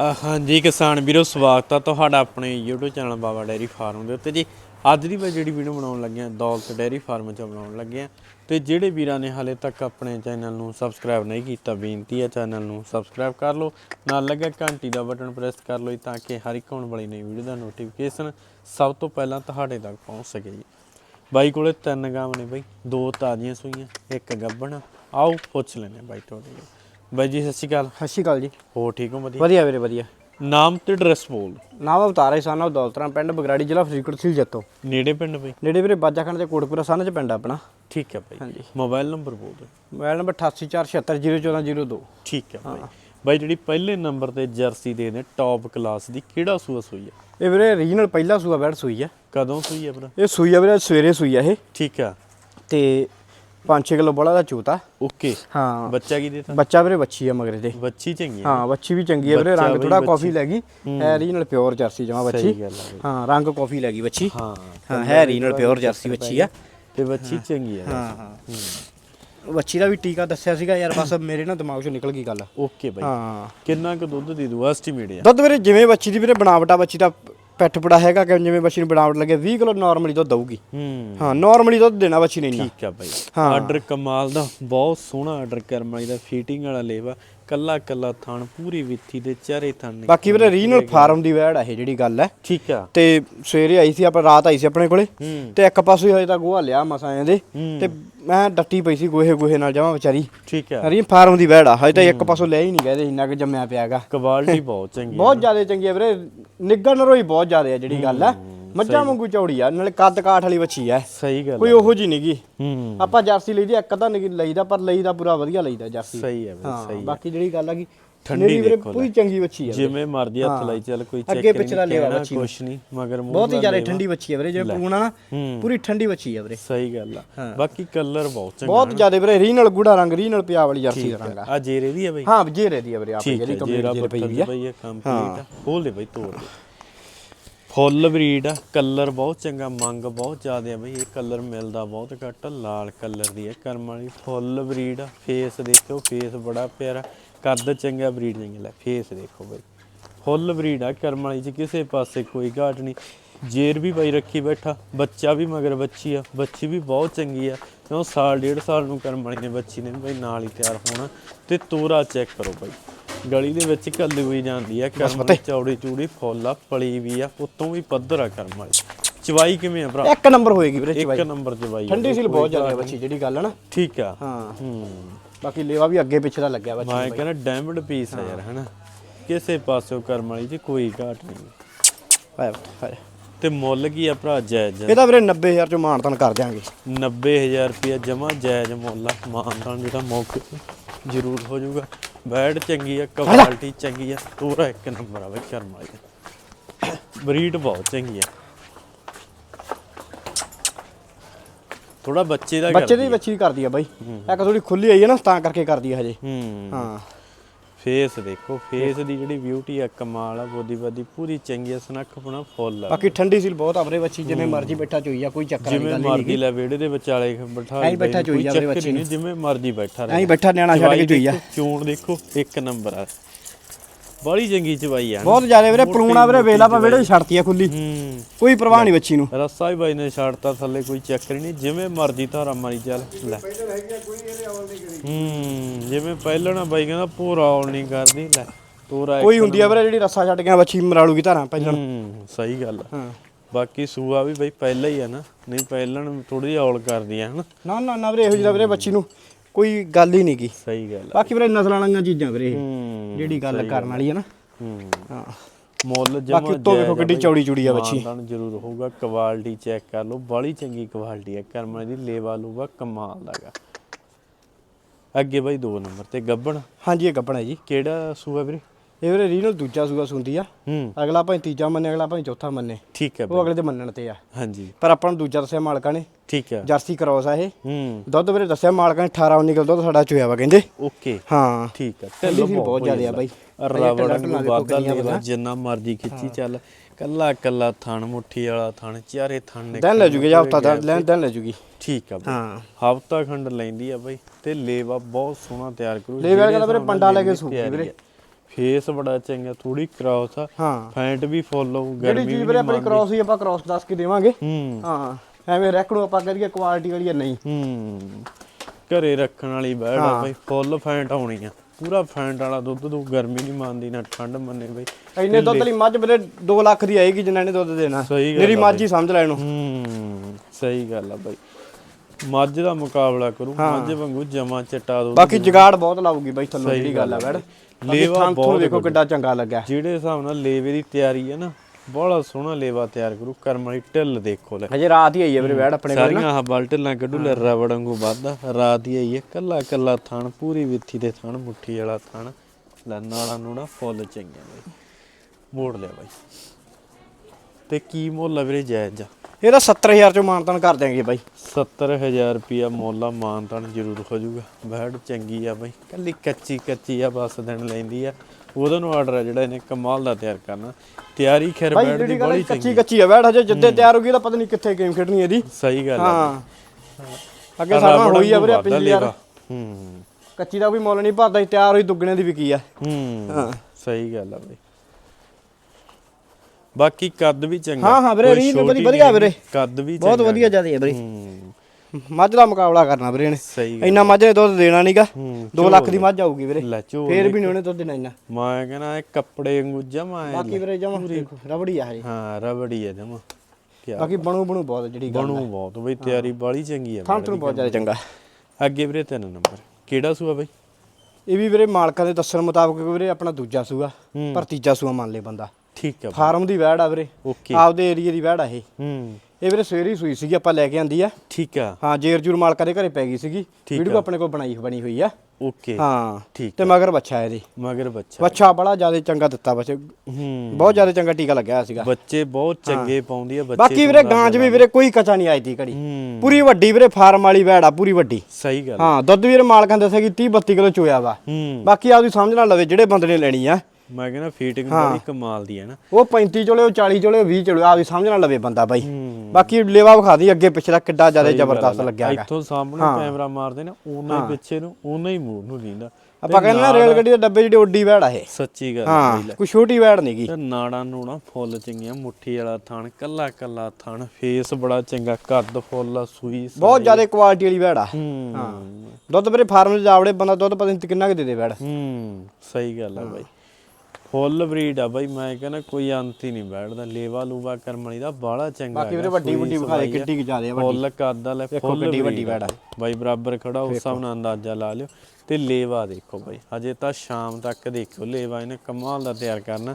ਹਾਂਜੀ ਕਿਸਾਨ ਵੀਰੋ, ਸਵਾਗਤ ਆ ਤੁਹਾਡਾ ਆਪਣੇ YouTube channel Baba dairy farm ਦੇ ਉੱਤੇ ਜੀ। ਅੱਜ ਦੀ ਮੈਂ ਜਿਹੜੀ ਵੀਡੀਓ ਬਣਾਉਣ ਲੱਗਿਆ ਦੌਲਤ ਡੈਰੀ ਫਾਰਮ ਚ ਬਣਾਉਣ ਲੱਗਿਆ ਤੇ ਜਿਹੜੇ ਵੀਰਾਂ ਨੇ ਹਾਲੇ ਤੱਕ ਆਪਣੇ ਚੈਨਲ ਨੂੰ ਸਬਸਕ੍ਰਾਈਬ ਨਹੀਂ ਕੀਤਾ, ਬੇਨਤੀ ਹੈ ਚੈਨਲ ਨੂੰ ਸਬਸਕ੍ਰਾਈਬ ਕਰ ਲਓ। ਨਾਲ ਲੱਗਾ ਘੰਟੀ ਦਾ ਬਟਨ ਪ੍ਰੈਸ ਕਰ ਲਓ ਤਾਂ ਕਿ ਹਰ ਇੱਕ ਆਉਣ ਵਾਲੀ ਨਵੀਂ ਵੀਡੀਓ ਦਾ ਨੋਟੀਫਿਕੇਸ਼ਨ ਸਭ ਤੋਂ ਪਹਿਲਾਂ ਤੁਹਾਡੇ ਤੱਕ ਪਹੁੰਚ ਸਕੇ ਜੀ। ਬਾਈ ਕੋਲੇ ਤਿੰਨ ਗਾਵਾਂ ਨੇ ਬਾਈ, ਦੋ ਤਾਜ਼ੀਆਂ ਸੂਈਆਂ, ਇੱਕ ਗੱਭਣ ਆਓ ਪੁੱਛ ਲੈਨੇ ਬਾਈ ਤੁਹਾਡੇ ਕੋਲ। ਬਾਈ ਜੀ ਸਤਿ ਸ਼੍ਰੀ ਅਕਾਲ। ਸਤਿ ਸ਼੍ਰੀ ਅਕਾਲ ਜੀ। ਹੋ ਠੀਕ ਹੋ? ਵਧੀਆ। ਵਧੀਆ ਵੀਰੇ ਵਧੀਆ। ਨਾਮ ਤੇ ਐਡਰੈਸ ਬੋਲ। ਨਾਮ ਅਵਤਾਰ ਹੈ ਸਾਨਾ ਦੌਲਤਰਾ ਪਿੰਡ ਬਗਰਾੜੀ ਜ਼ਿਲ੍ਹਾ ਫਰੀਦਕੋਟ ਤਹਿਸੀਲ ਜੱਤੋ। ਨੇੜੇ ਪਿੰਡ ਬਈ? ਨੇੜੇ ਵੀਰੇ ਬਾਜਾਖੰਡ ਤੇ ਕੋਟਪੁਰਾ ਸਾਨਾ ਚ ਪਿੰਡ ਆ ਆਪਣਾ। ਠੀਕ ਹੈ ਬਾਈ। ਹਾਂਜੀ। ਮੋਬਾਈਲ ਨੰਬਰ ਬੋਲ ਦਿਓ। ਮੋਬਾਈਲ ਨੰਬਰ 8847701402 ਠੀਕ ਹੈ ਬਾਈ। ਬਾਈ ਜਿਹੜੀ ਪਹਿਲੇ ਨੰਬਰ ਤੇ ਜਰਸੀ ਦੇ ਨੇ ਟੌਪ ਕਲਾਸ ਦੀ ਕਿਹੜਾ ਸੂਆ ਸੂਈ ਹੈ? ਇਹ ਵੀਰੇ ਰੀਜਨਲ ਪਹਿਲਾ ਸੂਆ ਬੈਠ ਸੂਈ ਆ ਕਦੋਂ ਸੂਈ ਹੈ ਭਰਾ? ਇਹ ਸੂਈ ਆ ਵੀਰੇ ਸਵੇਰੇ ਸੂਈ ਆ ਇਹ। ਠੀਕ ਆ ਤੇ 5-6 ਕਿਲੋ ਬੜਾ ਦਾ ਚੂਤਾ ਓਕੇ। ਹਾਂ। ਬੱਚਾ ਕੀ ਦੇਤਾ? ਬੱਚਾ ਵੀਰੇ ਬੱਚੀ ਆ ਮਗਰੇ ਦੇ ਬੱਚੀ ਚੰਗੀ ਹੈ ਹਾਂ ਬੱਚੀ ਵੀ ਚੰਗੀ ਆ ਵੀਰੇ ਰੰਗ ਥੋੜਾ। ਕਾਫੀ ਲੈ ਗਈ। ਹੈ। ਰੀਜਨਲ ਪਿਓਰ ਜਰਸੀ ਜਮਾ ਬੱਚੀ ਹੈ ਰੰਗ ਕਾਫੀ ਲੈ ਗਈ ਬੱਚੀ ਹਾਂ ਹਾਂ ਹੈ ਰੀਜਨਲ ਪਿਓਰ ਜਰਸੀ ਬੱਚੀ ਆ। ਤੇ ਬੱਚੀ ਚੰਗੀ ਹੈ ਹਾਂ ਹਾਂ। ਬੱਚੀ ਦਾ ਵੀ ਟੀਕਾ ਦੱਸਿਆ ਸੀਗਾ ਯਾਰ ਬਸ ਮੇਰੇ ਨਾ ਦਿਮਾਗ 'ਚੋਂ ਨਿਕਲ ਗਈ ਗੱਲ। ਓਕੇ ਬਾਈ। ਹਾਂ। ਕਿੰਨਾ ਕੁ ਦੁੱਧ ਦੇ ਦੂ ਐਸਟੀਮੇਟ ਆ? ਦੁੱਧ ਵੀਰੇ ਜਿਵੇਂ ਬੱਚੀ ਦੀ ਵੀਰੇ ਬਣਾਵਟਾ ਬੱਚੀ ਦਾ ਪੈਠ ਪੜਾ ਹੈਗਾ ਕਿ ਜਿਵੇਂ ਬੱਚੀ ਨੂੰ ਬਣਾਵਟ ਲੱਗੇ 20 ਕਿਲੋ ਨਾਰਮਲੀ ਦੁੱਧ ਦਊਗੀ ਹੂੰ। ਨਾਰਮਲੀ ਦੁੱਧ ਦੇਣਾ ਬੱਚੀ ਨੇ ਠੀਕ ਆ ਬਾਈ। ਆਰਡਰ ਕਮਾਲ ਦਾ ਬਹੁਤ ਸੋਹਣਾ ਆਰਡਰ ਕਰਮ ਵਾਲੀ ਦਾ ਫੀਟਿੰਗ ਵਾਲਾ ਲੇਵਾ। ਕੱਲਾ ਕੱਲਾ ਥਣ ਪੂਰੀ ਵਿੱਥੀ ਦੇ ਚਾਰੇ ਥਣ ਨੇ ਬਾਕੀ ਵੀਰੇ ਰੀਜਨਲ ਫਾਰਮ ਦੀ ਵੈੜ ਆ ਇਹ ਜਿਹੜੀ ਗੱਲ ਹੈ। ਠੀਕ ਆ। ਤੇ ਸਵੇਰੇ ਆਈ ਸੀ ਆਪਾਂ ਰਾਤ ਆਈ ਸੀ ਆਪਣੇ ਕੋਲੇ। ਤੇ ਇੱਕ ਪਾਸੋਂ ਹਜੇ ਤਾਂ ਗੋਹਾ ਲਿਆ ਮਸਾਂ ਇਹਦੇ। ਹੂੰ। ਤੇ ਮੈਂ ਡੱਟੀ ਪਈ ਸੀ ਗੋਹੇ ਗੋਹੇ ਨਾਲ ਜਮਾ ਵਿਚਾਰੀ। ਠੀਕ ਆ। ਰੀ ਫਾਰਮ ਦੀ ਵੈੜ ਆ ਹਜੇ ਤਾਂ ਇੱਕ ਪਾਸੋਂ ਲਿਆ ਹੀ ਨਹੀਂ ਗਏ ਇੰਨਾ ਕਿ ਜੰਮਿਆ ਪਿਆਗਾ ਕੁਆਲਿਟੀ ਬਹੁਤ ਚੰਗੀ ਆ। ਬਹੁਤ ਜ਼ਿਆਦਾ ਚੰਗੀ ਆ ਵੀਰੇ। ਨਿੱਗਰ ਨਰੋਈ ਬਹੁਤ ਜ਼ਿਆਦਾ ਆ ਜਿਹੜੀ ਗੱਲ ਹੈ। ਮੱਝਾਂ ਵਾਂਗੂ ਚੌੜੀ ਆ ਨਾਲੇ ਕੱਦ ਕਾਠ ਵਾਲੀ ਬੱਚੀ ਆ। ਸਹੀ ਗੱਲ ਕੋਈ ਆ। ਉਹੋ ਜੀ ਨਹੀਂਗੀ ਹੂੰ। ਆਪਾਂ ਜਰਸੀ ਲਈਦੀ ਇੱਕ ਤਾਂ ਨਹੀਂ ਲਈਦਾ ਪਰ ਲਈਦਾ ਪੂਰਾ ਵਧੀਆ ਲਈਦਾ ਜਰਸੀ। ਸਹੀ ਹੈ ਬਈ ਸਹੀ ਆ। ਬਾਕੀ ਜਿਹੜੀ ਗੱਲ ਹੈਗੀ ਠੰਡੀ ਮੇਰੀ ਵੀਰੇ ਦੇਖੋ ਪੂਰੀ ਚੰਗੀ ਬੱਚੀ ਆ ਜਿਵੇਂ ਮਰਜ਼ੀ ਹੱਥ ਲਾਈ ਚੱਲ ਕੋਈ ਚੈੱਕ ਅੱਗੇ ਪਿੱਛੇ ਦਾ ਲੇਵਾ ਕਹਿਣਾ ਬੱਚੀ ਨੂੰ। ਕੁਛ ਨਹੀਂ ਮਗਰ ਮੂੰਹ ਬਹੁਤ ਹੀ ਜ਼ਿਆਦਾ। ਠੰਡੀ ਬੱਚੀ ਆ ਵੀਰੇ ਜਿਵੇਂ ਪੂਣਾ ਨਾ ਪੂਰੀ ਠੰਡੀ ਬੱਚੀ ਆ ਵੀਰੇ। ਸਹੀ ਗੱਲ ਆ। ਬਾਕੀ ਕਲਰ ਬਹੁਤ ਚੰਗਾ ਬਹੁਤ ਜ਼ਿਆਦਾ ਵੀਰੇ ਰੀਨਲ ਗੂੜਾ ਰੰਗ ਰੀਨਲ ਪਿਆ ਵਾਲੀ ਜਰਸੀ ਦਾ ਰੰਗ ਆ। ਆ ਜੇਰੇ ਦੀ ਆ ਬਈ? ਹਾਂ ਜੇਰੇ ਦੀ ਆ ਵੀਰੇ ਹੈ ਜਿਹੜੀ ਜੇਰਾ ਦੀ ਬੱਤਰ ਪਈ ਆ। ਕੰਪਲੀਟ ਆ ਖੋਲ ਦੇ ਬਈ ਤੋੜ ਫੁੱਲ ਬਰੀਡ ਆ ਕਲਰ ਬਹੁਤ ਚੰਗਾ, ਮੰਗ ਬਹੁਤ ਜ਼ਿਆਦਾ ਆ ਬਈ, ਇਹ ਕਲਰ ਮਿਲਦਾ ਬਹੁਤ ਘੱਟ, ਲਾਲ ਕਲਰ ਦੀ ਹੈ ਕਰਮ ਵਾਲੀ ਫੁੱਲ ਬਰੀਡ ਆ ਫੇਸ ਦੇਖੋ ਫੇਸ ਬੜਾ ਪਿਆਰਾ, ਕੱਦ ਚੰਗਾ ਬਰੀਡ ਨਹੀਂ ਲੈ ਫੇਸ ਦੇਖੋ ਬਈ। ਫੁੱਲ ਬਰੀਡ ਆ, ਕਰਮ ਵਾਲੀ ਚ ਕਿਸੇ ਪਾਸੇ ਕੋਈ ਘਾਟ ਨਹੀਂ। ਜੇਰ ਵੀ ਬਾਈ ਰੱਖੀ ਬੈਠਾ, ਬੱਚਾ ਵੀ ਮਗਰ ਬੱਚੀ ਆ, ਬੱਚੀ ਵੀ ਬਹੁਤ ਚੰਗੀ ਆ। ਕਿਉਂ, ਸਾਲ, ਡੇਢ ਸਾਲ ਨੂੰ ਕਰਮ ਵਾਲੀ ਨੇ, ਬੱਚੀ ਨੇ ਬਾਈ ਨਾਲ ਹੀ ਤਿਆਰ ਹੋਣਾ, ਤੇ ਤੋਰਾ ਚੈੱਕ ਕਰੋ ਬਾਈ। ਗਲੀ ਦੇ ਵਿੱਚ ਕੱਲੀ ਹੋਈ ਜਾਂਦੀ ਆ ਕਰਮ ਵਾਲੀ ਚੌੜੀ ਚੂੜੀ ਫੁੱਲ ਆ ਪਲੀ ਵੀ ਆ ਉਤੋਂ ਵੀ ਪੱਧਰ ਆ ਕਰਮ ਵਾਲੀ। ਚਵਾਈ ਕਿਵੇਂ ਆ ਭਰਾ? ਇੱਕ ਨੰਬਰ ਹੋਏਗੀ ਵੀਰੇ ਇੱਕ ਚਵਾਈ। ਨੰਬਰ ਚਵਾਈ। ਠੰਡੀ ਸੀਲ ਬਹੁਤ ਜ਼ਿਆਦਾ ਬੱਚੀ ਜਿਹੜੀ ਗੱਲ ਹੈ ਨਾ। ਠੀਕ ਆ। ਹਾਂ। ਹੂੰ। ਬਾਕੀ ਲੇਵਾ ਵੀ ਅੱਗੇ ਪਿੱਛੇ ਦਾ ਲੱਗਿਆ ਬੱਚੀ ਮੈਂ ਕਹਿੰਦਾ ਡਾਇਮੰਡ ਪੀਸ ਆ ਯਾਰ ਹਨਾ। ਕਿਸੇ ਪਾਸਿਓਂ ਕਰਮ ਵਾਲੀ ਚ ਕੋਈ ਘਾਟ ਨਹੀਂ। ਹਾਏ ਹਾਏ। ਤੇ ਮੁੱਲ ਕੀ ਆ ਭਰਾ ਜਾਇਜ਼ ਇਹ ਤਾਂ ਵੀਰੇ 90000 ਚੋਂ ਮਾਨਤਨ ਕਰ ਦਿਆਂਗੇ। 90000 ਰੁਪਇਆ ਜਮਾ ਜਾਇਜ਼ ਮੁੱਲ ਆ। ਮਾਨਤਾਨ ਜਿਹੜਾ ਮੌਕੇ ਤੇ ਜ਼ਰੂਰ ਹੋ ਜਾਊਗਾ। ਬੈਡ ਚੰਗੀ ਆ ਕੁਆਲਿਟੀ ਚੰਗੀ ਆ ਪੂਰਾ ਇੱਕ ਨੰਬਰ ਆ ਬਈ ਕਰਮ ਵਾਲੀ ਬਰੀਡ ਬਹੁਤ ਚੰਗੀ ਆ। ਥੋੜਾ ਬੱਚੇ ਦਾ ਬੱਚੇ ਦੀ ਬੱਚੀ ਕਰਦੀ ਆ ਬਾਈ। ਇੱਕ ਥੋੜੀ ਖੁੱਲੀ ਆਈ ਹੈ ਨਾ ਤਾਂ ਕਰਕੇ ਕਰਦੀ ਆ ਹਜੇ। ਹੂੰ। ਹਾਂ। ਫੇਸ ਦੇਖੋ ਫੇਸ ਦੀ ਜਿਹੜੀ ਬਿਊਟੀ ਆ ਕਮਾਲ ਆ ਬੋਦੀ ਬਾਦੀ ਪੂਰੀ ਚੰਗੀ ਆ ਸਨੱਖ ਪਣਾ ਫੁੱਲ ਆ। ਬਾਕੀ ਠੰਡੀ ਸੀਲ ਬਹੁਤ ਆ ਵੀਰੇ ਬੱਚੀ ਜਿਵੇਂ ਮਰਜ਼ੀ ਬੈਠਾ ਚੋਈ ਆ ਕੋਈ ਚੱਕਰ ਵਾਲੀ ਜਿਵੇਂ ਗੱਲ ਨਹੀਂ ਮਰਜ਼ੀ ਲੈ ਵਿਹੜੇ ਦੇ ਵਿਚਾਲੇ ਬਿਠਾ ਐਂ ਬੈਠਾ ਚੋਈ ਕੋਈ ਚੱਕਰ ਬੱਚੀ ਨਹੀਂ ਜਿਵੇਂ ਮਰਜ਼ੀ ਬੈਠਾ ਰਹੇ ਐਂ ਬੈਠਾ ਨਿਆਣਾ ਛੱਡ ਕੇ ਚੋਈ ਆ। ਚੂਣ ਦੇਖੋ ਇੱਕ ਨੰਬਰ ਆ। ਬੜੀ ਚੰਗੀ ਚਵਾਈ ਆ। ਬਹੁਤ ਜ਼ਿਆਦਾ ਵੀਰੇ ਪਲੂਣਾ ਵੀਰੇ ਵੇਲਾ ਪਾ ਵਿਹੜੇ 'ਚ ਛੱਡਤੀ ਆ ਖੁੱਲੀ। ਹੂੰ। ਕੋਈ ਪਰਵਾਹ ਨਹੀਂ ਬੱਚੀ ਨੂੰ। ਰੱਸਾ ਹੀ ਬਾਈ ਨੇ ਛੱਡਤਾ ਥੱਲੇ ਕੋਈ ਚੱਕਰ ਹੀ ਨਹੀਂ ਜਿਵੇਂ ਮਰਜ਼ੀ ਧਾਰਾ ਮਾਰੀ ਚੱਲ ਲੈ। ਹੂੰ। ਜਿਵੇਂ ਪਹਿਲਣਾ ਬਾਈ ਕਹਿੰਦਾ ਪੂਰਾ ਆਉਣ ਨਹੀਂ ਕਰਦੀ ਲੈ ਪੂਰਾ ਕੋਈ ਹੁੰਦੀ ਆ ਵੀਰੇ ਜਿਹੜੀ ਰੱਸਾ ਛੱਡ ਕੇ ਬੱਚੀ ਮਰਾਲੂਗੀ ਧਾਰਾਂ ਪਹਿਲਾਂ। ਹੂੰ ਸਹੀ ਗੱਲ ਆ। ਹਾਂ। ਬਾਕੀ ਸੂਆ ਵੀ ਬਈ ਪਹਿਲਾਂ ਹੀ ਆ ਨਾ ਨਹੀਂ ਪਹਿਲਣ ਥੋੜੀ ਜਿਹੀ ਔਲ ਕਰਦੀ ਆ ਹਨਾ। ਨਾ ਨਾ ਨਾ ਵੀਰੇ ਇਹੋ ਜਿਹੀ ਵੀਰੇ ਬੱਚੀ ਨੂੰ ਕੋਈ ਗੱਲ ਹੀ ਨਹੀਂਗੀ ਸਹੀ ਗੱਲ ਆ। ਬਾਕੀ ਵੀਰੇ ਨਸਲਾਂ ਵਾਲੀਆਂ ਚੀਜ਼ਾਂ ਵੀਰੇ ਇਹ, ਹੂੰ ਜਿਹੜੀ ਗੱਲ ਕਰਨ ਵਾਲੀ ਹੈ ਨਾ। ਹੂੰ। ਹਾਂ। ਮੁੱਲ ਜਮਾ ਬਾਕੀ ਉੱਤੋਂ ਵੇਖੋ ਕਿੱਡੀ ਚੌੜੀ ਚੂੜੀ ਆ ਬੱਚੀ ਮਾਨਦਾਨ ਜ਼ਰੂਰ ਹੋਊਗਾ ਕੁਆਲਿਟੀ ਚੈੱਕ ਕਰ ਲਓ ਬੜੀ ਚੰਗੀ ਕੁਆਲਿਟੀ ਹੈ ਕਰਮਾਂ ਦੀ ਲੇਵਾ ਲੂਗਾ ਕਮਾਲ ਦਾਗਾ ਅੱਗੇ ਬਾਈ 2 ਨੰਬਰ ਤੇ ਗੱਬਣ। ਹਾਂਜੀ ਇਹ ਗੱਪਣਾ ਜੀ। ਕਿਹੜਾ ਸੂਆ ਵੀਰੇ? ਇਹ ਵੀਰੇ ਰੀਨਲ ਦੂਜਾ ਸੂਆ ਸੁੰਦੀ ਆ। ਹੂੰ। ਅਗਲਾ ਭਾਵੇਂ ਤੀਜਾ ਮੰਨੇ ਅਗਲਾ ਭਾਵੇਂ ਚੌਥਾ ਮੰਨੇ। ਠੀਕ ਹੈ ਉਹ ਅਗਲੇ ਦੇ ਮੰਨਣ ਤੇ ਆ। ਹਾਂਜੀ। ਪਰ ਆਪਾਂ ਨੂੰ ਦੂਜਾ ਦੱਸਿਆ ਮਾਲਕਾਂ ਨੇ। ਠੀਕ ਹੈ ਜਰਸੀ ਕ੍ਰੋਸ ਆ ਇਹ। ਹੂੰ। ਦੁੱਧ ਵੀਰੇ ਦੱਸਿਆ ਮਾਲਕਾਂ ਨੇ 18 19 ਕਿਲੋ ਦੁੱਧ ਸਾਡਾ ਚੋਇਆ ਵਾ ਕਹਿੰਦੇ। ਓਕੇ। ਹਾਂ। ਠੀਕ ਹੈ ਸੀ ਬਹੁਤ ਜ਼ਿਆਦਾ ਆ ਬਾਈ। ਰਬੜ ਨੂੰ ਵਾਧਾ ਲੇਵਾ ਜਿੰਨਾ ਮਰਜ਼ੀ ਖਿੱਚੀ ਚੱਲ। ਕੱਲਾ ਕੱਲਾ ਥਣ ਮੁੱਠੀ ਵਾਲਾ ਥਣ ਚਾਰੇ ਥਣ ਨੇ ਦਿਨ ਲੈ ਜੂਗੇ ਜਾਂ ਹਫਤਾ ਦਾ ਲੈਣ ਦਿਨ ਲੈ ਜੂਗੀ। ਠੀਕ ਆ ਬਾਈ। ਹਾਂ। ਹਫਤਾ ਖੰਡ ਲੈਂਦੀ ਆ ਬਾਈ ਤੇ ਲੇਵਾ ਬਹੁਤ ਸੋਹਣਾ ਤਿਆਰ ਕਰੂ। ਲੇਵਾ ਕਹਿੰਦਾ ਵੀਰੇ ਪੰਡਾ ਲੈ ਕੇ ਸੂਕੀ ਵੀਰੇ। ਫੇਸ ਬੜਾ ਚੰਗਾ ਥੋੜੀ ਕ੍ਰਾਸ ਆ। ਹਾਂ। ਫੈਂਟ ਵੀ ਫੁੱਲ ਜਿਹੜੀ ਗਰਮੀ ਵੀ ਵੀਰੇ ਆਪਣੀ ਕ੍ਰਾਸ ਹੋਈ ਆਪਾਂ ਕ੍ਰਾਸ ਦੱਸ ਕੇ ਦੇਵਾਂਗੇ। ਹੂੰ। ਹਾਂ। ਐਵੇਂ ਨੂੰ ਆਪਾਂ ਕਰੀਏ ਕੁਆਲਿਟੀ ਵਾਲੀ ਆ, ਨਹੀਂ। ਹੂੰ। ਘਰੇ ਰੱਖਣ ਵਾਲੀ ਹਾਂ। ਬਈ ਫੁੱਲ ਫੈਂਟ ਆਉਣੀ ਆ। ਪੂਰਾ ਫੈਂਟ ਵਾਲਾ ਦੁੱਧ ਤੂੰ ਗਰਮੀ ਨਹੀਂ ਮੰਨਦੀ ਨਾ ਠੰਡ ਮੰਨੇ ਬਈ। ਇੰਨੇ ਦੁੱਧ ਲਈ ਮੱਝ ਵੀਰੇ 2 ਲੱਖ ਦੀ ਆਏਗੀ ਜਿੰਨਾ ਨੇ ਦੁੱਧ ਦੇਣਾ। ਸਹੀ ਗੱਲ ਮੇਰੀ ਮੱਝ ਹੀ ਸਮਝ ਲੈ ਇਹਨੂੰ। ਹੂੰ ਸਹੀ ਗੱਲ ਆ ਬਈ। ਮੱਝ ਦਾ ਮੁਕਾਬਲਾ ਕਰੂ ਮੱਝ ਵਾਂਗੂ ਜਮਾ ਚਟਾ ਦੋ ਬਾਕੀ ਜਗਾੜ ਬਹੁਤ ਲਾਊਗੀ ਬਾਈ ਥੱਲੋਂ ਜਿਹੜੀ ਗੱਲ ਆ ਬੈੜ ਲੇਵਾ ਬਹੁਤ ਦੇਖੋ ਕਿੱਡਾ ਚੰਗਾ ਲੱਗਾ ਜਿਹੜੇ ਹਿਸਾਬ ਨਾਲ ਲੇਵੇ ਦੀ ਤਿਆਰੀ ਹੈ ਨਾ ਬੜਾ ਸੋਹਣਾ ਲੇਵਾ ਤਿਆਰ ਕਰੂ ਕਰਮ ਵਾਲੀ ਢਿੱਲ ਦੇਖੋ ਲੈ। ਹਜੇ ਰਾਤ ਹੀ ਆਈ ਹੈ ਵੀਰੇ ਬੈੜ ਆਪਣੇ ਕੋਲ ਸਾਰੀਆਂ ਆਹ ਬਲ ਢਿੱਲਾਂ ਕੱਢੂ ਲੈ ਰਬੜ ਵਾਂਗੂ ਵੱਧਦਾ ਰਾਤ ਹੀ ਆਈ ਹੈ ਕੱਲਾ ਕੱਲਾ ਥਣ ਪੂਰੀ ਵਿੱਥੀ ਦੇ ਥਣ ਮੁੱਠੀ ਵਾਲਾ ਥਣ। ਲੈ ਨਾਲਾ ਨੂੜਾ ਫੁੱਲ ਚੰਗੀਆਂ ਬਈ ਮੋੜ ਲਿਆ ਬਾਈ। ਤੇ ਕੀ ਮੁੱਲ ਆ ਵੀਰੇ ਜਾਇਜ਼ ਆ? ਇਹਦਾ 70000 ਚੋਂ ਮਾਨਤਨ ਕਰ ਦਿਆਂਗੇ ਬਾਈ। 70000 ਰੁਪਿਆ ਮੁੱਲ ਆ ਮਾਨਤਨ ਜ਼ਰੂਰ ਹੋ ਜਾਊਗਾ। ਬੈੜ ਚੰਗੀ ਆ ਬਾਈ। ਕੱਲੀ ਕੱਚੀ ਕੱਚੀ ਆ ਬਸ ਦਿਨ ਲੈਂਦੀ ਆ। ਉਹਦਾ ਨੂੰ ਆਰਡਰ ਆ ਜਿਹੜਾ ਇਹਨੇ ਕਮਾਲ ਦਾ ਤਿਆਰ ਕਰਨਾ। ਤਿਆਰੀ ਖੈਰ ਬੈੜ ਦੀ ਬੜੀ ਕੱਚੀ ਚੰਗੀ ਕੱਚੀ ਆ ਬੈੜ ਹਜੇ ਜਿੱਦੇ ਤਿਆਰ ਹੋ ਗਈ ਤਾਂ ਪਤਾ ਨਹੀਂ ਕਿੱਥੇ ਗੇਮ ਖੇਡਣੀ ਇਹਦੀ। ਸਹੀ ਗੱਲ ਆ। ਹਾਂ। ਅੱਗੇ ਸਾਡਾ ਹੋਈ ਆ ਵੀਰੇ ਪਿਛਲੀ ਲੇਵਾ। ਹੂੰ। ਕੱਚੀ ਦਾ ਕੋਈ ਮੁੱਲ ਨਹੀਂ ਭਰਦਾ ਸੀ, ਤਿਆਰ ਹੋਈ ਦੁੱਗਣੇ ਦੀ ਵਿਕੀ ਆ। ਹੂੰ। ਹਾਂ। ਸਹੀ ਗੱਲ ਆ ਬਈ। ਬਾਕੀ ਕੱਦ ਵੀ ਚੰਗਾ। ਹਾਂ, ਹਾਂ ਵੀਰੇ, ਰੀਝ ਵੀ ਵਧੀਆ ਵੀਰੇ। ਕੱਦ ਵੀ ਬਹੁਤ ਵਧੀਆ ਜਿਆਦੀ ਆ ਵੀਰੇ। ਹੂੰ। ਮੱਝ ਦਾ ਮੁਕਾਬਲਾ ਕਰਨਾ ਵੀਰੇ ਨੇ ਸਹੀ ਇੰਨਾ ਮੱਝ ਨੇ ਦੁੱਧ ਦੇਣਾ ਨਹੀਂਗਾ ਹੂੰ 2 ਲੱਖ ਦੀ ਮੱਝ ਆਊਗੀ ਵੀਰੇ। ਫੇਰ ਵੀ ਨਹੀਂ ਉਹਨੇ ਦੁੱਧ ਦੇਣਾ ਇੰਨਾ। ਮੈਂ ਕਹਿੰਦਾ ਇਹ ਕੱਪੜੇ ਵਾਂਗੂ ਜਮਾ ਹੈ ਬਾਕੀ ਵੀਰੇ ਜਮਾ ਰਬੜੀ ਆ ਹਰੀ ਹਾਂ ਰਬੜੀ ਹੈ ਜਮਾ। ਕੀ ਬਾਕੀ ਬਣੂ ਬਣੂ ਬਹੁਤ ਜਿਹੜੀ ਗੱਲ ਬਣੂ ਬਹੁਤ। ਬਈ ਤਿਆਰੀ ਬਾਲੀ ਚੰਗੀ ਆ ਥਾਂ ਤੋਂ ਬਹੁਤ ਜ਼ਿਆਦਾ ਚੰਗਾ। ਅੱਗੇ ਵੀਰੇ ਤਿੰਨ ਨੰਬਰ। ਕਿਹੜਾ ਸੂਆ ਬਈ? ਇਹ ਵੀ ਵੀਰੇ ਮਾਲਕਾਂ ਦੇ ਦੱਸਣ ਮੁਤਾਬਕ ਵੀਰੇ ਆਪਣਾ ਦੂਜਾ ਸੂਆ ਹੂੰ। ਪਰ ਤੀਜਾ ਸੂਆ ਮੰਨ ਲੇ ਬੰਦਾ। ਠੀਕ ਆ ਫਾਰਮ ਦੀ ਵੈੜ ਆ ਵੀਰੇ। ਓਕੇ। ਆਪਦੇ ਏਰੀਏ ਦੀ ਵੈੜ ਆ ਇਹ। ਹੂੰ। ਇਹ ਵੀਰੇ ਸਵੇਰੀ ਸੂਈ ਸੀਗੀ ਆਪਾਂ ਲੈ ਕੇ ਆਂਦੀ ਆ। ਠੀਕ ਆ। ਹਾਂ ਜੇਰ ਜੂਰ ਮਾਲਕਾਂ ਦੇ ਘਰੇ ਪੈ ਗਈ ਸੀਗੀ। ਵੀਡੀਓ ਆਪਣੇ ਕੋਲ ਬਣਾਈ ਬਣੀ ਹੋਈ ਆ। ਓਕੇ। ਹਾਂ ਠੀਕ ਤੇ ਮਗਰ ਬੱਚਾ ਇਹਦੇ। ਮਗਰ ਬੱਚਾ। ਬੱਚਾ ਬੜਾ ਜ਼ਿਆਦਾ ਚੰਗਾ ਦਿੱਤਾ ਬੱਚੇ। ਹੂੰ। ਬਹੁਤ ਜ਼ਿਆਦਾ ਚੰਗਾ ਟੀਕਾ ਲੱਗਿਆ ਸੀਗਾ। ਬੱਚੇ ਬਹੁਤ ਚੰਗੇ ਪਾਉਂਦੀ ਆ ਬੱਚੇ ਬਾਕੀ ਵੀਰੇ ਗਾਂ 'ਚ ਵੀ ਵੀਰੇ ਕੋਈ ਕਚਾ ਨਹੀਂ ਆਈ ਤੀ ਘੜੀ। ਹੂੰ। ਪੂਰੀ ਵੱਡੀ ਵੀਰੇ ਫਾਰਮ ਵਾਲੀ ਵੈੜ ਆ ਪੂਰੀ ਵੱਡੀ। ਸਹੀ ਗੱਲ ਹਾਂ ਦੁੱਧ ਵੀਰੇ ਮਾਲਕਾਂ ਦੱਸਿਆ ਕਿ 30 32 ਕਿਲੋ ਚੋਇਆ ਵਾ। ਹੂੰ। ਬਾਕੀ ਆਪਦੀ ਸਮਝ ਨਾਲ ਲਵੇ ਜਿਹੜੇ ਬੰਦੇ ਨੇ ਲੈਣੀ ਆ। ਮੈਂ ਕਹਿੰਦਾ ਫੀਟਿੰਗ ਬੜੀ ਕਮਾਲ ਦੀ ਹੈ ਨਾ। ਉਹ 35 ਚੋਲੇ ਉਹ 40 ਚੋਲੇ 20 ਚੋਲੇ ਆਪਦੀ ਸਮਝ ਨਾਲ ਲਵੇ ਬੰਦਾ ਬਾਈ। ਬਾਕੀ ਲੇਵਾ ਵਿਖਾ ਦੀ ਅੱਗੇ ਪਿੱਛੇ ਦਾ ਕਿੱਡਾ ਜ਼ਿਆਦਾ ਜ਼ਬਰਦਸਤ ਲੱਗਿਆ ਹੈਗਾ। ਇੱਥੋਂ ਸਾਹਮਣੇ ਕੈਮਰਾ ਮਾਰਦੇ ਨੇ ਉਹਨਾਂ ਹੀ ਪਿੱਛੇ ਨੂੰ ਉਹਨਾਂ ਹੀ ਮੂੰਹ ਨੂੰ ਲੀਂਦਾ। ਆਪਾਂ ਕਹਿੰਦੇ ਨਾ ਰੇਲ ਗੱਡੀ ਦੇ ਡੱਬੇ ਜਿਹੜੀ ਓਡੀ ਵੈੜ ਆ ਇਹ। ਸੱਚੀ ਗੱਲ ਆ ਹਾਂ। ਕੋਈ ਛੋਟੀ ਵੈੜ ਨਹੀਂਗੀ ਤੇ ਨਾੜਾਂ ਨੂੜਾਂ ਫੁੱਲ ਚੰਗੀਆਂ ਮੁੱਠੀ ਵਾਲਾ ਥਣ ਕੱਲਾ ਕੱਲਾ ਥਣ ਫੇਸ ਬੜਾ ਚੰਗਾ ਕੱਦ ਫੁੱਲ ਆ, ਸੂਈ ਬਹੁਤ ਜ਼ਿਆਦਾ ਕੁਆਲਿਟੀ ਵਾਲੀ ਵੈੜ ਆ। ਹੂੰ। ਦੁੱਧ ਵੀਰੇ ਫਾਰਮ 'ਚ ਜਾਵੜੇ ਬੰਦਾ ਦੁੱਧ ਪਤਾ ਨਹੀਂ ਕਿੰਨਾ ਕੁ ਦੇ ਦੇ ਵੈੜ। ਹੂੰ ਸਹੀ ਗੱਲ ਆ ਬਾਈ। ਫੁੱਲ ਬਰੀਡ ਆ ਬਾਈ ਮੈਂ ਕਹਿੰਦਾ ਕੋਈ ਅੰਤ ਹੀ ਨਹੀਂ ਬੈਠਦਾ ਲੇਵਾ ਲੂਵਾ ਕਰਮ ਵਾਲੀ ਦਾ ਬਾਲਾ ਚੰਗਾ ਬਾਕੀ ਵੀਰੇ ਵੱਡੀ ਵੱਡੀ ਵਿਖਾ ਦੇ। ਕਿੱਡੀ ਕੁ ਜ਼ਿਆਦਾ ਵੱਡੀ। ਫੁੱਲ ਕੱਦ ਵਾਲਾ ਫੁੱਲ ਕਿੱਡੀ ਵੱਡੀ ਆ ਆ। ਬਾਈ। ਬਰਾਬਰ ਖੜਾ ਉਸ ਹਿਸਾਬ ਨਾਲ ਅੰਦਾਜ਼ਾ ਲਾ ਲਿਓ। ਤੇ ਲੇਵਾ ਦੇਖੋ ਬਾਈ ਹਜੇ ਤਾਂ ਸ਼ਾਮ ਤੱਕ ਦੇਖੋ ਲੇਵਾ ਇਹਨੇ ਕਮਾਲ ਦਾ ਤਿਆਰ ਕਰਨਾ।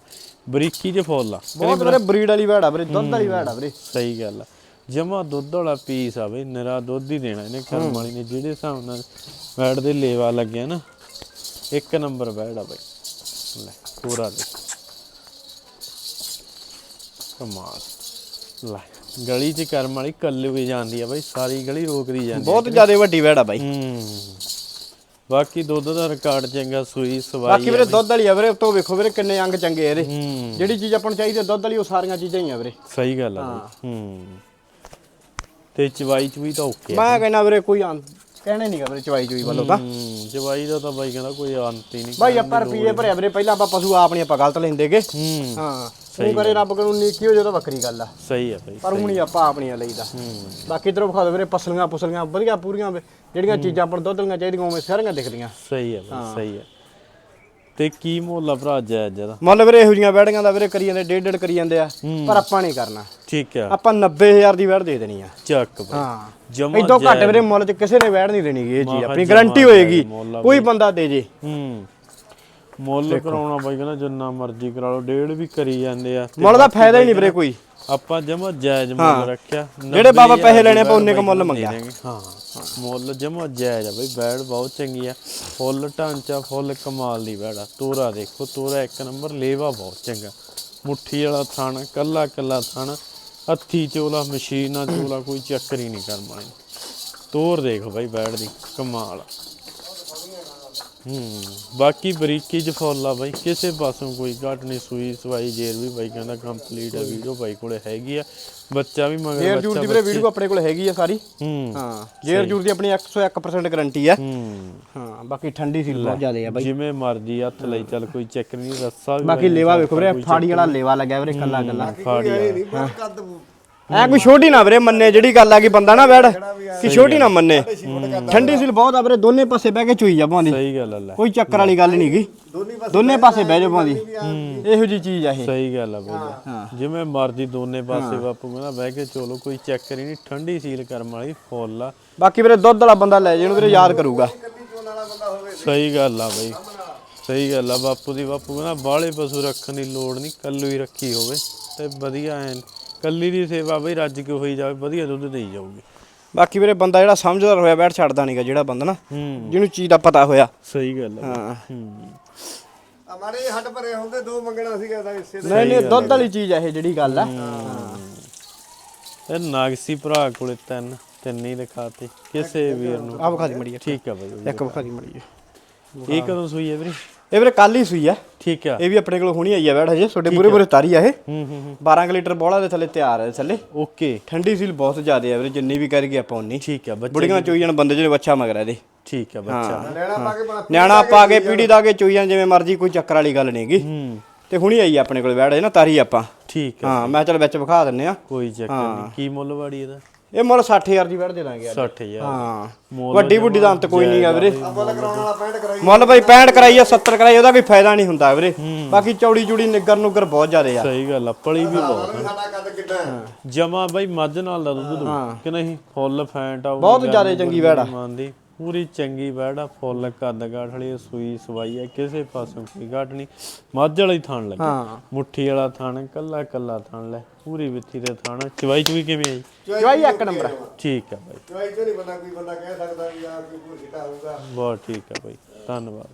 ਬਰੀਕੀ 'ਚ ਫੁੱਲ ਆ। ਬਹੁਤ ਵੀਰੇ ਬਰੀਡ ਵਾਲੀ ਵੈੜ ਆ ਵੀਰੇ ਦੁੱਧ ਵਾਲੀ ਵੈੜ ਆ ਵੀਰੇ। ਸਹੀ ਗੱਲ ਆ। ਜਮਾ ਦੁੱਧ ਵਾਲਾ ਪੀਸ ਆ ਬਈ ਨਿਰਾ ਦੁੱਧ ਹੀ ਦੇਣਾ ਇਹਨੇ ਕਰਮ ਵਾਲੀ ਨੇ ਜਿਹੜੇ ਹਿਸਾਬ ਨਾਲ ਬੈੜ ਦੇ ਲੇਵਾ ਲੱਗਿਆ ਨਾ ਇੱਕ ਨੰਬਰ ਬੈੜ ਆ ਬਈ। ਲੈ ਪੂਰਾ ਦੇ ਕਮਾਲ। ਲੈ ਗਲੀ 'ਚ ਕਰਮ ਵਾਲੀ ਕੱਲੇ ਵੀ ਜਾਂਦੀ ਆ ਬਈ ਸਾਰੀ ਗਲੀ ਰੋਕਦੀ ਜਾਂਦੀ ਆ। ਬਹੁਤ ਜ਼ਿਆਦਾ ਵੱਡੀ ਵੈੜ ਆ ਬਾਈ। ਹੂੰ। ਬਾਕੀ ਦੁੱਧ ਦਾ ਰਿਕਾਰਡ ਚੰਗਾ ਸੂਈ ਸਵਾਈ ਬਾਕੀ ਵੀਰੇ ਦੁੱਧ ਵਾਲੀ ਆ ਵੀਰੇ ਤੋਂ ਵੇਖੋ ਵੀਰੇ ਕਿੰਨੇ ਅੰਗ ਚੰਗੇ ਆ ਇਹਦੇ। ਹੂੰ। ਜਿਹੜੀ ਚੀਜ਼ ਆਪਾਂ ਨੂੰ ਚਾਹੀਦੀ ਆ ਦੁੱਧ ਵਾਲੀ ਉਹ ਸਾਰੀਆਂ ਚੀਜ਼ਾਂ ਹੀ ਆ ਵੀਰੇ। ਸਹੀ ਗੱਲ ਆ ਬਈ। ਹੂੰ। ਤੇ ਚਵਾਈ ਚ ਵੀ ਤਾਂ ਓਕੇ ਮੈਂ ਕਹਿੰਦਾ ਵੀਰੇ ਕੋਈ ਅੰਤ ਕਹਿਣੇ ਨਹੀਂਗਾ ਵੀਰੇ ਚਵਾਈ ਚੁਈ ਵੱਲੋਂ ਤਾਂ। ਹੂੰ ਚਵਾਈ ਦਾ ਤਾਂ ਬਾਈ ਕਹਿੰਦਾ ਕੋਈ ਅੰਤ ਹੀ ਨਹੀਂ ਬਾਈ ਆਪਾਂ ਰੁਪਈਏ ਭਰਿਆ ਵੀਰੇ ਪਹਿਲਾਂ ਆਪਾਂ ਪਸ਼ੂ ਆਪਣੀ ਆਪਾਂ ਗਲਤ ਲੈਂਦੇਗੇ। ਹੂੰ ਹਾਂ ਉਹ ਕਰੇ ਰੱਬ ਕੋਲ ਨੀਕੀ ਹੋ ਜਾਏ ਤਾਂ ਵੱਖਰੀ ਗੱਲ ਆ। ਸਹੀ ਆ ਬਾਈ ਪਰ ਹੁਣ ਹੀ ਆਪਾਂ ਆਪਣੀਆਂ ਲਈਦਾ ਹੂੰ। ਬਾਕੀ ਇਧਰੋਂ ਵਿਖਾ ਦਿਓ ਵੀਰੇ ਪਸਲੀਆਂ ਪੁਸਲੀਆਂ ਵਧੀਆ ਪੂਰੀਆਂ ਜਿਹੜੀਆਂ ਚੀਜ਼ਾਂ ਆਪਾਂ ਦੁੱਧ ਦੀਆਂ ਚਾਹੀਦੀਆਂ ਉਵੇਂ ਸਾਰੀਆਂ ਦਿਖਦੀਆਂ। ਸਹੀ ਆ ਬਾਈ ਸਹੀ ਆ। ਤੇ ਕੀ ਮੁੱਲ ਆ ਭਰਾ ਜਾਇਜ਼ ਦਾ ਮੁੱਲ ਵੀਰੇ ਇਹੋ ਜੀਆਂ ਵੈੜੀਆਂ ਦਾ ਵੀਰੇ ਕਰੀ ਜਾਂਦੇ ਡੇਢ ਡੇਢ ਕਰੀ ਜਾਂਦੇ ਆ ਪਰ ਆਪਾਂ ਨਹੀਂ ਕਰਨਾ। ਠੀਕ ਆ। ਆਪਾਂ 90000 ਦੀ ਵੈੜ ਦੇ ਦੇਣੀ ਆ। ਚੱਕ ਬਾਈ। ਹਾਂ। ਜਮਾ ਇਦੋਂ ਘੱਟ ਵੀਰੇ ਮੁੱਲ 'ਚ ਕਿਸੇ ਨੇ ਵੈੜ ਨਹੀਂ ਦੇਣੀ ਇਹ ਮਹਾ ਆਪਣੀ ਗਾਰੰਟੀ ਹੋਏਗੀ। ਕੋਈ ਬੰਦਾ ਦੇ ਜੇ। ਹੂੰ। ਮੁੱਲ ਕਰਾਉਣਾ ਬਾਈ ਕਹਿੰਦਾ ਜਿੰਨਾ ਮਰਜ਼ੀ ਕਰਾ ਲਓ ਡੇਢ ਵੀ ਕਰੀ ਜਾਂਦੇ ਆ। ਮੁੱਲ ਦਾ ਫਾਇਦਾ ਹੀ ਨਹੀਂ ਵੀਰੇ ਕੋਈ। ਆਪਾਂ ਜਮਾ ਜਾਇਜ਼ ਮੁੱਲ ਰੱਖਿਆ। ਜਿਹੜੇ ਬਾਬਾ 90,000 ਪੈਸੇ ਲੈਣੇ ਆਪਾਂ ਉਨੇ ਕੁ ਮੁੱਲ ਮੰਗਿਆ। ਹਾਂ। ਮੁੱਲ ਜਮਾ ਜਾਇਜ਼ ਆ ਬਈ ਬੈੜ ਬਹੁਤ ਚੰਗੀ ਆ। ਫੁੱਲ ਢਾਂਚਾ ਫੁੱਲ ਕਮਾਲ ਦੀ ਬੈੜ ਤੋਰਾ ਦੇਖੋ ਤੋਰਾ ਇੱਕ ਨੰਬਰ ਲੇਵਾ ਬਹੁਤ ਚੰਗਾ। ਮੁੱਠੀ ਵਾਲਾ ਥਣ ਕੱਲਾ ਕੱਲਾ ਥਣ ਹੱਥੀ ਚੋਲਾ ਮਸ਼ੀਨਾਂ ਚੋਲਾ ਕੋਈ ਚੱਕਰ ਹੀ ਨਹੀਂ ਕਰ ਮਾਣੀ ਤੋਰ ਦੇਖੋ ਬਈ ਬੈੜ ਦੀ ਕਮਾਲ ਆ। ਹੂੰ ਬਾਕੀ ਬਰੀਕੀ ਚ ਫੁੱਲ ਆ ਬਾਈ ਕਿਸੇ ਪਾਸੋਂ ਕੋਈ ਘਟ ਨਹੀਂ ਸੂਈ ਸਵਾਈ ਜੇਰ ਵੀ ਬਾਈ ਕਹਿੰਦਾ ਕੰਪਲੀਟ ਆ ਵੀਡੀਓ ਬਾਈ ਕੋਲੇ ਹੈਗੀ ਆ ਬੱਚਾ ਵੀ ਮਗਰ ਜੇਰ ਜੂਰ ਦੀ ਵੀਰੇ ਵੀਡੀਓ ਆਪਣੇ ਕੋਲ ਹੈਗੀ ਆ ਸਾਰੀ। ਹੂੰ ਹਾਂ ਜੇਰ ਜੂਰ ਦੀ ਆਪਣੀ 101% ਗਾਰੰਟੀ ਆ। ਹੂੰ। ਹਾਂ ਬਾਕੀ ਠੰਡੀ ਸੀ ਬਹੁਤ ਜ਼ਿਆਦਾ ਆ ਬਾਈ। ਜਿਵੇਂ ਮਰਜ਼ੀ ਹੱਥ ਲਈ ਚੱਲ ਕੋਈ ਚੱਕਰ ਨਹੀਂ ਰੱਸਾ ਵੀ ਬਾਕੀ ਲੇਵਾ ਵੇਖੋ ਵੀਰੇ ਫਾੜੀ ਵਾਲਾ ਲੇਵਾ ਲੱਗਿਆ ਵੀਰੇ ਕੱਲਾ ਕੱਲਾ ਫਾੜੀ ਆ। ਐ ਕੋਈ ਛੋਟੀ ਨਾ ਵੀਰੇ ਮੰਨੇ ਜਿਹੜੀ ਗੱਲ ਆ ਕਿ ਬੰਦਾ ਨਾ ਬੈੜ ਕਿ ਛੋਟੀ ਨਾ ਮੰਨੇ। ਠੰਡੀ ਸੀ ਬਹੁਤ ਆ ਵੀਰੇ ਦੋਨੇ ਪਾਸੇ ਬਹਿ ਕੇ ਚੁਈ ਜਾ ਪਾਉਂਦੀ ਸਹੀ ਗੱਲ ਆ ਲੈ। ਕੋਈ ਚੱਕਰ ਵਾਲੀ ਗੱਲ ਨਹੀਂ ਗੀ। ਦੋਨੀ ਪਾਸੇ ਦੋਨੇ ਪਾਸੇ ਬਹਿ ਜਾ ਪਾਉਂਦੀ ਇਹੋ ਜੀ ਚੀਜ਼ ਆ ਇਹ। ਸਹੀ ਗੱਲ ਆ ਬਈ ਜਿਵੇਂ ਮਰਜ਼ੀ ਦੋਨੇ ਪਾਸੇ ਬਾਪੂ ਕਹਿੰਦਾ ਬਹਿ ਕੇ ਚਲੋ ਕੋਈ ਚੱਕਰ ਹੀ ਨਹੀਂ ਠੰਡੀ ਸੀਲ ਕਰਮ ਵਾਲੀ ਫੁੱਲ ਆ। ਬਾਕੀ ਵੀਰੇ ਦੁੱਧ ਵਾਲਾ ਬੰਦਾ ਲੈ ਜੇ ਇਹਨੂੰ ਵੀਰੇ ਯਾਦ ਕਰੂਗਾ। ਸਹੀ ਗੱਲ ਆ ਬਈ। ਸਹੀ ਗੱਲ ਆ ਬਾਪੂ ਦੀ। ਬਾਪੂ ਕਹਿੰਦਾ ਬਾਹਲੇ ਪਸ਼ੂ ਰੱਖਣ ਦੀ ਲੋੜ ਨਹੀਂ ਕੱਲੂ ਹੀ ਰੱਖੀ ਹੋਵੇ। ਤੇ ਵਧੀਆ ਐ ਕੱਲੀ ਦੀ ਸੇਵਾ ਬਈ ਰੱਜ ਕੇ ਹੋਈ ਜਾਵੇ ਵਧੀਆ ਦੁੱਧ ਦੇਈ ਜਾਊਗੀ। ਬਾਕੀ ਵੀਰੇ ਬੰਦਾ ਜਿਹੜਾ ਸਮਝਦਾਰ ਹੋਇਆ ਬੈਠ ਛੱਡਦਾ ਨਹੀਂਗਾ ਜਿਹੜਾ ਬੰਦਾ ਨਾ ਹੂੰ। ਜਿਹਨੂੰ ਚੀਜ਼ ਦਾ ਪਤਾ ਹੋਇਆ। ਸਹੀ ਗੱਲ ਹਾਂ। ਹੂੰ। ਹੱਡ ਭਰੇ ਹੁੰਦੇ ਦੋ ਮੰਗਣਾ ਸੀਗਾ ਤਾਂ ਇਸੇ ਦੇ ਨਹੀਂ ਨਹੀਂ ਦੁੱਧ ਵਾਲੀ ਚੀਜ਼ ਆ ਇਹ ਜਿਹੜੀ ਗੱਲ ਆ। ਇਹ ਨਾਗਸੀ ਭਰਾ ਕੋਲੇ ਤਿੰਨ ਤਿੰਨ ਹੀ ਦਿਖਾਤੇ ਕਿਸੇ ਵੀਰ ਨੂੰ ਆ ਵਿਖਾ ਦੀ ਮੜੀ ਠੀਕ ਆ ਬਈ ਇੱਕ ਵਿਖਾ ਦੀ ਮੜੀ ਇਹ ਕਦੋਂ ਸੂਈ ਹੈ ਵੀਰੇ? ਇਹ ਵੀਰੇ ਕੱਲ ਹੀ ਸੂਈ ਆ। ਠੀਕ ਆ। ਇਹ ਵੀ ਆਪਣੇ ਕੋਲ ਹੁਣੀ ਆਈ ਆ ਬੈਠ ਹਜੇ ਤੁਹਾਡੇ ਮੂਰੇ ਮੂਰੇ ਤਾਰੀ ਆ ਇਹ। ਹੂੰ ਹੂੰ ਹੂੰ। 12 ਕੁ ਲੀਟਰ ਬੋਲਾ ਦੇ ਥੱਲੇ ਤਿਆਰ ਹੈ ਥੱਲੇ। ਓਕੇ। ਠੰਡੀ ਸੀਲ ਬਹੁਤ ਜ਼ਿਆਦਾ ਹੈ ਵੀਰੇ ਜਿੰਨੀ ਵੀ ਕਰ ਗਏ ਆਪਾਂ ਉਨੀ ਠੀਕ ਆ ਬੱਚਾ ਬੁੜੀਆਂ ਚੋਈ ਜਾਣ ਬੰਦੇ ਜਿਹੜੇ ਬੱਚਾ ਮਗਰ ਇਹਦੇ। ਠੀਕ ਆ ਬੱਚਾ। ਲੈਣਾ ਪਾ ਕੇ ਬਣਾ ਨਿਆਣਾ ਪਾ ਕੇ ਪੀੜੀ ਦਾ ਕੇ ਚੋਈ ਜਾਣ ਜਿਵੇਂ ਮਰਜ਼ੀ ਕੋਈ ਚੱਕਰ ਵਾਲੀ ਗੱਲ ਨਹੀਂਗੀ ਹੂੰ। ਤੇ ਹੁਣੀ ਆਈ ਆ ਆਪਣੇ ਕੋਲ ਬੈਠ ਨਾ ਤਾਰੀ ਆਪਾਂ। ਠੀਕ ਆ। ਹਾਂ ਮੈਂ ਚੱਲ ਵਿੱਚ ਵਿਖਾ ਦਿੰਨੇ ਆ। ਕੋਈ ਚੱਕਰ ਨਹੀਂ ਕੀ ਮੁੱਲ ਵਾੜੀ ਇਹਦਾ? ਇਹ ਮੁੱਲ 60000 ਦੀ ਬੈਠ ਦੇ ਦਾਂਗੇ ਯਾਰ 60000 ਹਾਂ। ਮੁੱਲ ਵੱਡੀ ਬੁੱਢੀ ਦਾ ਅੰਤ ਕੋਈ ਨਹੀਂਗਾ ਵੀਰੇ। ਮੁੱਲ ਕਰਾਉਣ ਵਾਲਾ ਪੈਂਟ ਕਰਾਈ। ਮੁੱਲ ਬਈ 65 ਕਰਾਈ ਆ 70 ਕਰਾਈ ਉਹਦਾ ਕੋਈ ਫਾਇਦਾ ਨਹੀਂ ਹੁੰਦਾ ਵੀਰੇ। ਬਾਕੀ ਚੌੜੀ ਚੂੜੀ ਨਿੱਗਰ ਨੁੱਗਰ ਬਹੁਤ ਜ਼ਿਆਦੇ ਆ। ਸਹੀ ਗੱਲ ਆ ਪਲੀ ਵੀ ਬਹੁਤ ਵੀ ਸਾਡਾ ਕੱਦ ਕਿੱਡਾ ਹੈ? ਜਮਾ ਬਾਈ ਮੱਝ ਨਾਲ ਦਾ ਦੁੱਧ ਦੂ ਕਿ ਨਹੀਂ? ਫੁੱਲ ਫੈਂਟ ਆ ਬਹੁਤ ਜ਼ਿਆਦਾ ਚੰਗੀ ਵੈੜ ਆ। ਪੂਰੀ ਚੰਗੀ ਵੈੜ ਆ ਫੁੱਲ ਕੱਦ ਗਾਠ ਵਾਲੀ ਸੂਈ ਸਵਾਈ ਆ ਕਿਸੇ ਪਾਸੋਂ ਕੋਈ ਘਾਟ ਨਹੀਂ। ਮੱਝ ਵਾਲੀ ਥਣ ਲੱਗੇ। ਹਾਂ। ਮੁੱਠੀ ਵਾਲਾ ਥਣ ਕੱਲਾ ਕੱਲਾ ਥਣ ਲੈ। ਪੂਰੀ ਵਿੱਥੀ ਦੇ ਥਣ ਚਵਾਈ ਚੁਈ ਕਿਵੇਂ ਆਈ? ਚਵਾਈ ਇੱਕ ਨੰਬਰ। ਠੀਕ ਆ ਬਾਈ। ਚੋਈ ਚੋਰੀ ਬੰਦਾ ਕੋਈ ਬੰਦਾ ਕਹਿ ਸਕਦਾ ਵੀ ਆ ਕੋਈ ਸਿੱਟਾ ਹੋਊਗਾ। ਬਹੁਤ ਠੀਕ ਆ ਬਾਈ। ਧੰਨਵਾਦ।